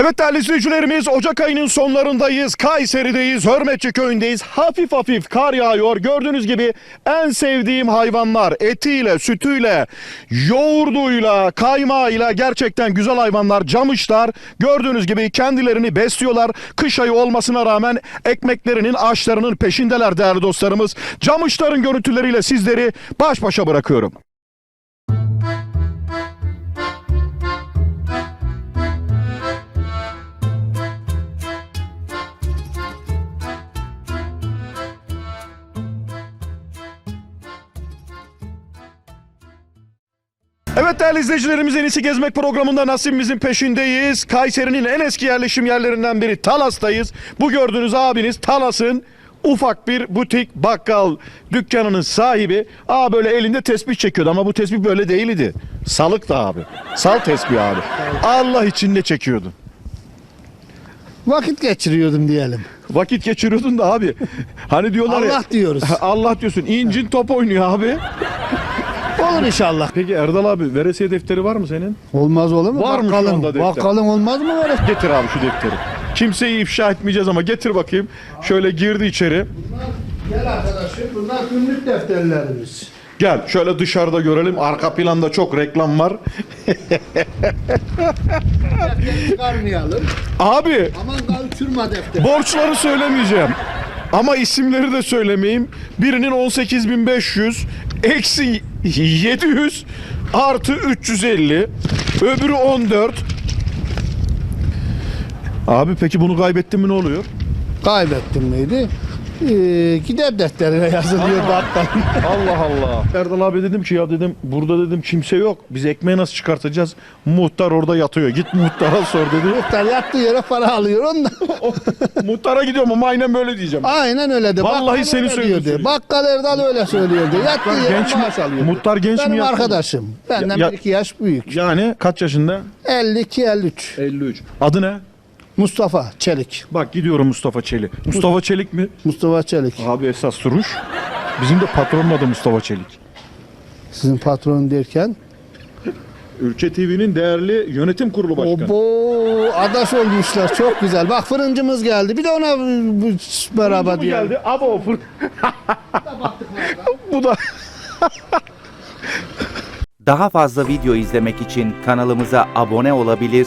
Evet değerli izleyicilerimiz Ocak ayının sonlarındayız. Kayseri'deyiz, Hörmetçi köyündeyiz. Hafif hafif kar yağıyor. Gördüğünüz gibi en sevdiğim hayvanlar etiyle, sütüyle, yoğurduyla, kaymağıyla gerçekten güzel hayvanlar, camışlar. Gördüğünüz gibi kendilerini besliyorlar. Kış ayı olmasına rağmen ekmeklerinin, aşlarının peşindeler değerli dostlarımız. Camışların görüntüleriyle sizleri baş başa bırakıyorum. Evet değerli izleyicilerimiz En İyisi Gezmek programında nasibimizin peşindeyiz. Kayseri'nin en eski yerleşim yerlerinden biri Talas'tayız. Bu gördüğünüz abiniz Talas'ın ufak bir butik bakkal dükkanının sahibi. Aa böyle elinde tesbih çekiyordu ama bu tesbih böyle değildi. Salık da abi. Sal tesbih abi. Allah için ne çekiyordu? Vakit geçiriyordum diyelim. Vakit geçiriyordun da abi. Hani diyorlar ya. Allah diyoruz. Allah diyorsun. İncin top oynuyor abi. Olur inşallah. Peki Erdal abi veresiye defteri var mı senin? Olmaz olur mu? Var mı şu Bakkalın- anda defter? Bakkalın olmaz mı böyle? Getir abi şu defteri. Kimseyi ifşa etmeyeceğiz ama getir bakayım. Şöyle girdi içeri. Gel arkadaşım bunlar günlük defterlerimiz. Gel şöyle dışarıda görelim. Arka planda çok reklam var. Çıkarmayalım. Abi Aman da uçurma defteri. borçları söylemeyeceğim. Ama isimleri de söylemeyeyim. Birinin 18.500, eksi 700, artı 350, öbürü 14. Abi peki bunu kaybettin mi ne oluyor? Kaybettim miydi? Ee, gider defterine yazılıyor bakkal. Allah Allah. Erdal abi dedim ki ya dedim burada dedim kimse yok. Biz ekmeği nasıl çıkartacağız? Muhtar orada yatıyor. Git muhtara sor dedi. Muhtar yattığı yere para alıyor ondan. Muhtara gidiyorum ama aynen böyle diyeceğim. Aynen öyle de. Vallahi Bakkal seni öyle söylüyor. diyordu. Bakkal Erdal öyle söylüyordu. Yattığı yere genç mi? maaş alıyordu. Muhtar genç mi Benim arkadaşım. Benden Ya- ya- bir iki yaş büyük. Yani kaç yaşında? 52-53. 53. Adı ne? Mustafa Çelik. Bak gidiyorum Mustafa Çelik. Mustafa Çelik mi? Mustafa Çelik. Abi esas suruş. Bizim de patronun adı Mustafa Çelik. Sizin patron derken Ülke TV'nin değerli yönetim kurulu başkanı. Obo adaş olmuşlar çok güzel. Bak fırıncımız geldi. Bir de ona bu- bu- merhaba Bu diyelim. geldi. Abi o fır... Bu da Daha fazla video izlemek için kanalımıza abone olabilir,